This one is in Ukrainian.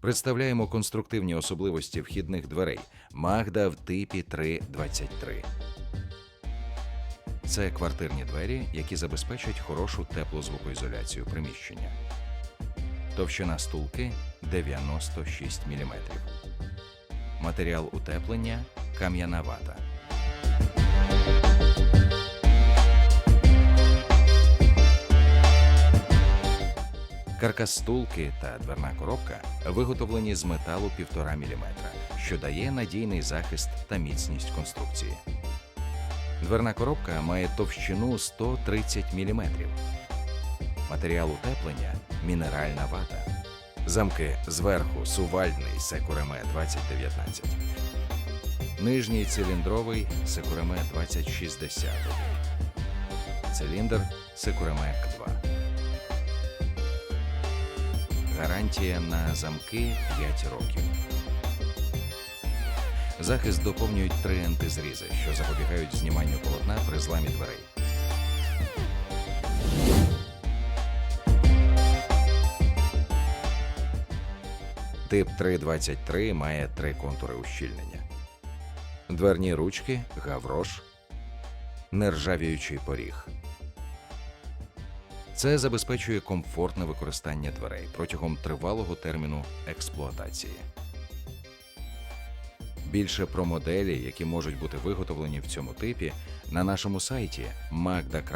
Представляємо конструктивні особливості вхідних дверей Магда в типі 323. Це квартирні двері, які забезпечать хорошу теплозвукоізоляцію приміщення. Товщина стулки 96 мм. Матеріал утеплення кам'яна вата. Каркас стулки та дверна коробка виготовлені з металу 1,5 мм, що дає надійний захист та міцність конструкції. Дверна коробка має товщину 130 мм. Матеріал утеплення мінеральна вата. Замки зверху сувальдний секуреме 2019. Нижній циліндровий секуреме 2060. Циліндр секуреме К2. Гарантія на замки 5 років. Захист доповнюють три антизрізи, що запобігають зніманню полотна при зламі дверей. Тип 323 має три контури ущільнення. Дверні ручки, гаврош, нержавіючий поріг. Це забезпечує комфортне використання дверей протягом тривалого терміну експлуатації. Більше про моделі, які можуть бути виготовлені в цьому типі, на нашому сайті magda.com.ua.